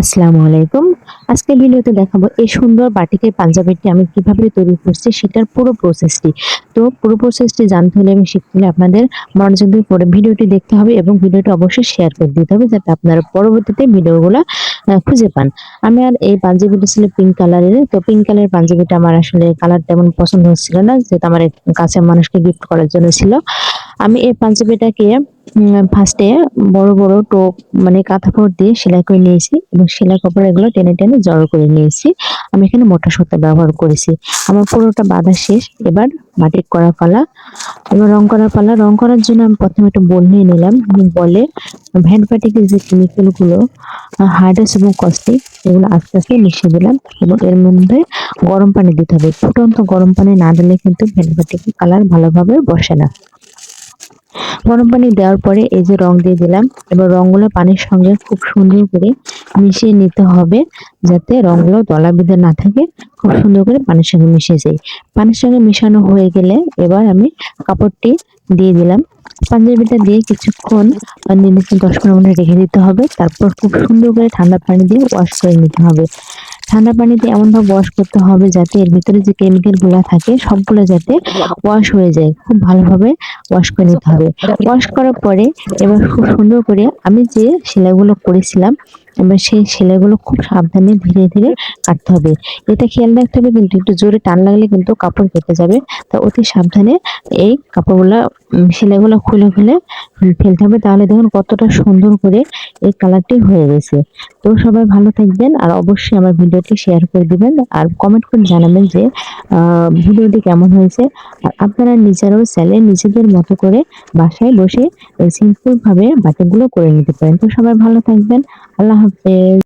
আসসালামু আলাইকুম আজকে ভিডিওতে দেখাবো এই সুন্দর বাটিকের পাঞ্জাবিটি আমি কীভাবে তৈরি করছি, সেটার পুরো প্রসেসটি তো পুরো প্রসেসটি জানতে হলে এবং শিখতে হলে আপনাদের মনোযোগ দিয়ে পরে ভিডিওটি দেখতে হবে এবং ভিডিওটি অবশ্যই শেয়ার করে দিতে হবে যাতে আপনারা পরবর্তীতে ভিডিওগুলো খুঁজে পান। আমি আর এই পাঞ্জাবিটা ছিল পিঙ্ক কালারের তো পিঙ্ক কালারের পাঞ্জাবিটা আমার আসলে কালার তেমন পছন্দ হচ্ছিল না যেটা আমার কাছে মানুষকে গিফট করার জন্য ছিল। আমি এই পাঞ্জাবিটাকে ফার্স্টে বড় বড় টোপ মানে কাঁথাপড় দিয়ে সেলাই করে নিয়েছি এবং সেলাই কাপড় এগুলো টেনে টেনে জড়ো করে নিয়েছি। আমি এখানে মোটা সুতা ব্যবহার করেছি। আমার পুরোটা বাঁধা শেষ। এবার মাটির করা পালা। এবার রং করা পালা। রং করার জন্য আমি প্রথমে একটা বল নিয়ে নিলাম। বলে ভ্যান প্যাটিকের যে কেমিক্যালগুলো হার্ডেস এবং কস্টিক এগুলো আস্তে আস্তে মিশিয়ে দিলাম এবং এর মধ্যে গরম পানি দিতে হবে। ফুটন্ত গরম পানি না দিলে কিন্তু ভ্যান প্যাটিকের কালার ভালোভাবে বসে না। গরম পানি দেওয়ার পরে এই যে রং দিয়ে দিলাম। এবার রংগুলো পানির সঙ্গে খুব সুন্দর করে মিশিয়ে নিতে হবে, যাতে রংগুলো দলা বেঁধে না থাকে, খুব সুন্দর করে পানির সঙ্গে মিশে যায়। পানির সঙ্গে মিশানো হয়ে গেলে এবার আমি কাপড়টি দিয়ে দিলাম। পাঞ্জাবিটা দিয়ে কিছুক্ষণ নির্দিষ্ট দশ পনেরো মিনিট রেখে দিতে হবে। তারপর খুব সুন্দর করে ঠান্ডা পানি দিয়ে ওয়াশ করে নিতে হবে। ঠান্ডা পানিতে এমনভাবে ওয়াশ করতে হবে যাতে এর ভিতরে যে কেমিক্যালগুলো থাকে, সবগুলো যাতে ওয়াশ হয়ে যায়। খুব ভালোভাবে ওয়াশ করে নিতে হবে। ওয়াশ করার পরে এবার খুব সুন্দর করে আমি যে সেলাইগুলো করেছিলাম এবার সেই সেলাইগুলো খুব সাবধানে ধীরে ধীরে কাটতে হবে। এটা খেয়াল রাখতে হবে, কিন্তু একটু জোরে টান লাগলে কিন্তু কাপড় কেটে যাবে। তা অতি সাবধানে এই কাপড়গুলো সেলাইগুলো খুলে খুলে ফেলতে হবে। তাহলে দেখুন কতটা সুন্দর করে এই কালারটি হয়ে গেছে। তো সবাই ভালো থাকবেন আর অবশ্যই আমার ভিডিওটি শেয়ার করে দিবেন আর কমেন্ট করে জানাবেন যে ভিডিওটি কেমন হয়েছে। আর আপনারা নিজেরাও চাইলে নিজেদের মতো করে বাসায় বসে সিম্পল ভাবে বাটিগুলো করে নিতে পারেন। তো সবাই ভালো থাকবেন। আল্লাহ Entonces,